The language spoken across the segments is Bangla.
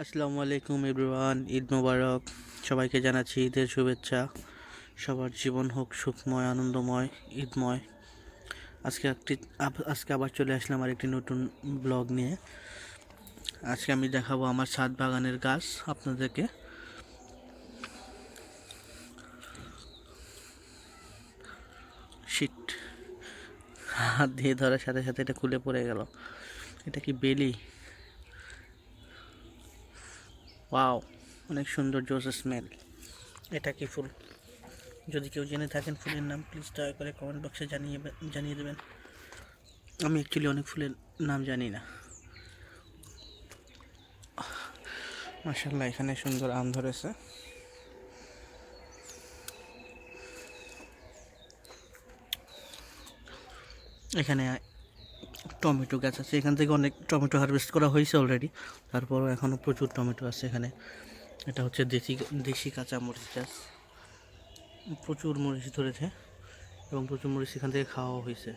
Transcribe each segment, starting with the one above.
আসসালামু আলাইকুম এভরিওয়ান, ঈদ মোবারক। সবাইকে জানাচ্ছি ঈদের শুভেচ্ছা। সবার জীবন হোক সুখময়, আনন্দময়, ঈদময়। আজকে একটি আজকে আবার চলে আসলাম আর একটি নতুন ব্লগ নিয়ে। আজকে আমি দেখাবো আমার ছাদ বাগানের গাছ আপনাদেরকে। শিট হাত দিয়ে ধরার সাথে সাথে এটা খুলে পড়ে গেল। এটা কি বেলি? ওয়াও, অনেক সুন্দর জোস স্মেল। এটা কি ফুল? যদি কেউ জেনে থাকেন ফুলের নাম প্লিজ দয়া করে কমেন্ট বক্সে জানিয়ে জানিয়ে দেবেন। আমি অ্যাকচুয়ালি অনেক ফুলের নাম জানি না। মাসাল্লাহ এখানে সুন্দর আম ধরেছে। এখানে টমেটো গাছ আছে। এখান থেকে অনেক টমেটো হারভেস্ট করা হয়েছে অলরেডি তারপরও এখনও প্রচুর টমেটো আছে এখানে। এটা হচ্ছে দেশি দেশি কাঁচা মরিচ চাষ প্রচুর মরিচ ধরেছে এবং প্রচুর মরিচ এখান থেকে খাওয়াও হয়েছে।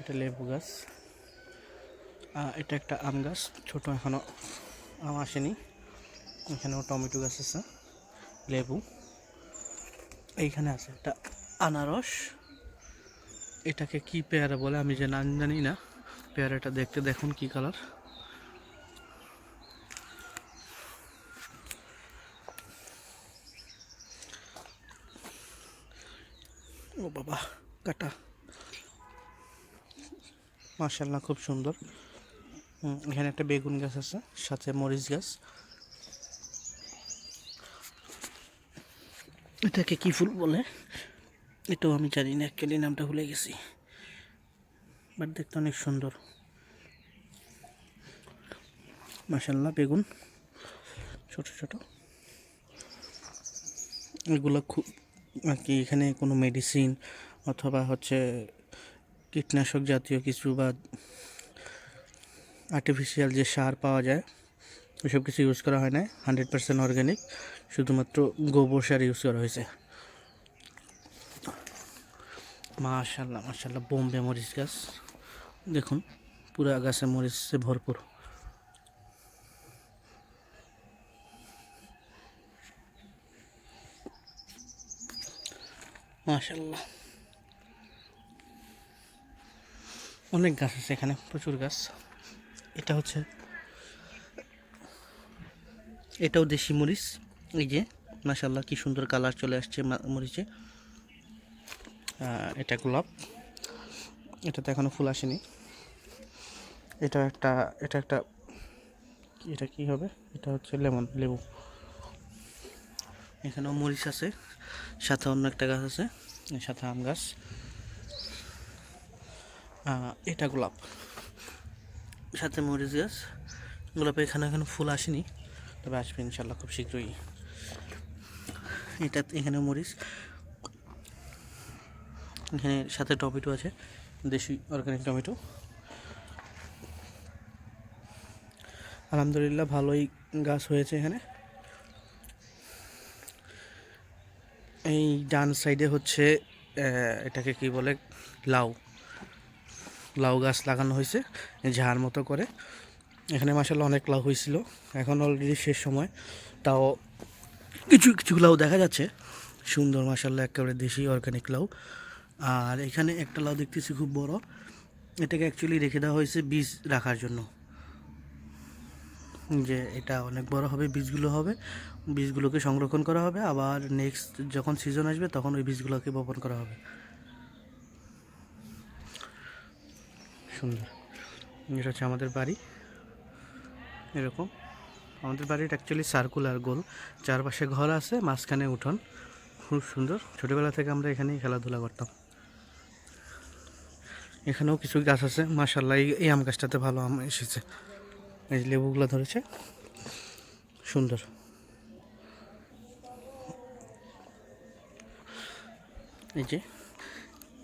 এটা লেবু গাছ। এটা একটা আম গাছ। ছোট এখনও আম আসেনি। এখানেও টমেটো গাছ আছে। লেবু। এইখানে আছে একটা আনারস। এটাকে কি পেয়ারা বলে আমি যে নাম জানি না। পেয়ারাটা দেখতে দেখুন কি কালার ও বাবা, কাটা। মার্শাল্লাহ খুব সুন্দর। এখানে একটা বেগুন গাছ আছে, সাথে মরিচ গাছ। এটাকে কি ফুল বলে? এটাও আমি জানি না অ্যাকচুয়ালি নামটা ভুলে গেছি। বাট দেখতে অনেক সুন্দর। মাসাল্লাহ বেগুন। ছোট ছোট। এগুলো খুব আর কি, এখানে কোনো মেডিসিন অথবা হচ্ছে কীটনাশক জাতীয় কিছু বা আর্টিফিশিয়াল যে সার পাওয়া যায় ওসব কিছু ইউজ করা হয় না। হান্ড্রেড পার্সেন্ট অর্গ্যানিক শুধুমাত্র গোবর সার ইউজ করা হয়েছে। মাশাল্লাহ মাশাল্লাহ বোম্বে মরিচ গাছ। দেখুন, পুরা গাছে মরিচে ভরপুর। মাশাল্লাহ অনেক গাছ আছে এখানে, প্রচুর গাছ। এটা হচ্ছে, এটাও দেশি মরিচ। এই যে মাশাল্লাহ কি সুন্দর কালার চলে আসছে মরিচে। এটা গোলাপ। এটাতে এখনও ফুল আসেনি। এটা একটা এটা একটা, এটা কি হবে? এটা হচ্ছে লেমন, লেবু। এখানেও মরিচ আছে, সাথে অন্য একটা গাছ আছে সাথে আম গাছ। এটা গোলাপ। সাথে মরিচ গাছ। গোলাপে এখানে এখানে ফুল আসেনি, তবে আসবে ইনশাল্লাহ খুব শীঘ্রই। এটা এখানে মরিচ। এখানে সাথে টমেটো আছে, দেশি অর্গানিক টমেটো। আলহামদুলিল্লাহ, ভালোই গাছ হয়েছে এখানে। এই ডান সাইডে হচ্ছে এটাকে কি বলে, লাউ। লাউ গাছ লাগানো হয়েছে, ঝাড় মতো করে। এখানে মাসাল্লাহ অনেক লাউ হয়েছিল। এখন অলরেডি শেষ সময়। তাও কিছু কিছু লাউ দেখা যাচ্ছে। সুন্দর মাসাল্লাহ একেবারে দেশি অর্গানিক লাউ। আর এখানে একটা লাউ দেখতেছি খুব বড়। এটাকে অ্যাকচুয়ালি রেখে দেওয়া হয়েছে বীজ রাখার জন্য। যে এটা অনেক বড় হবে, বীজগুলো হবে, বীজগুলোকে সংরক্ষণ করা হবে। আবার নেক্সট যখন সিজন আসবে তখন ওই বীজগুলোকে বপন করা হবে। সুন্দর। এটা হচ্ছে আমাদের বাড়ি। এরকম। আমাদের বাড়িটা অ্যাকচুয়ালি সার্কুলার গোল। চারপাশে ঘর আছে, মাঝখানে উঠোন। খুব সুন্দর। ছোটোবেলা থেকে আমরা এখানেই খেলাধুলা করতাম। এখানেও কিছু গাছ আছে মাসাল্লাহ এই আম গাছটাতে ভালো আম এসেছে। এই লেবুগুলো ধরেছে, সুন্দর। এই যে,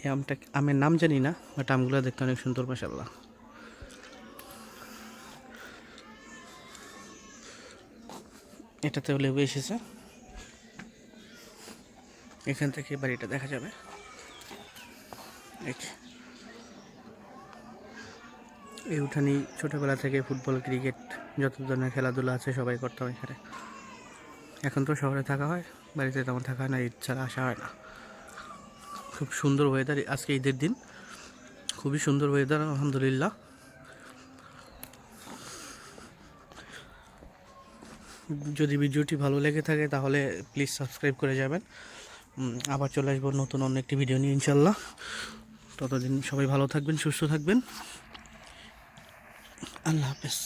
এই আমটা, আমের নাম জানি না বাট আমগুলো দেখতে অনেক সুন্দর মাসাল্লাহ এটাতেও লেবু এসেছে। এখান থেকে বাড়িটা দেখা যাবে। এই। উঠানি ছোটোবেলা থেকে ফুটবল, ক্রিকেট যত ধরনের খেলাধুলা আছে সবাই করতাম এখানে। এখন তো শহরে থাকা হয়, বাড়িতে তেমন থাকা হয় না, ঈদ ছাড়া আসা হয় না। খুব সুন্দর ওয়েদার আজকে ঈদের দিন। খুবই সুন্দর ওয়েদার আলহামদুলিল্লাহ। যদি ভিডিওটি ভালো লেগে থাকে তাহলে প্লিজ সাবস্ক্রাইব করে যাবেন। আবার চলে আসব নতুন অন্য একটি ভিডিও নিয়ে, ইনশাল্লাহ। ততদিন সবাই ভালো থাকবেন, সুস্থ থাকবেন। আল্লাহ হাফেজ।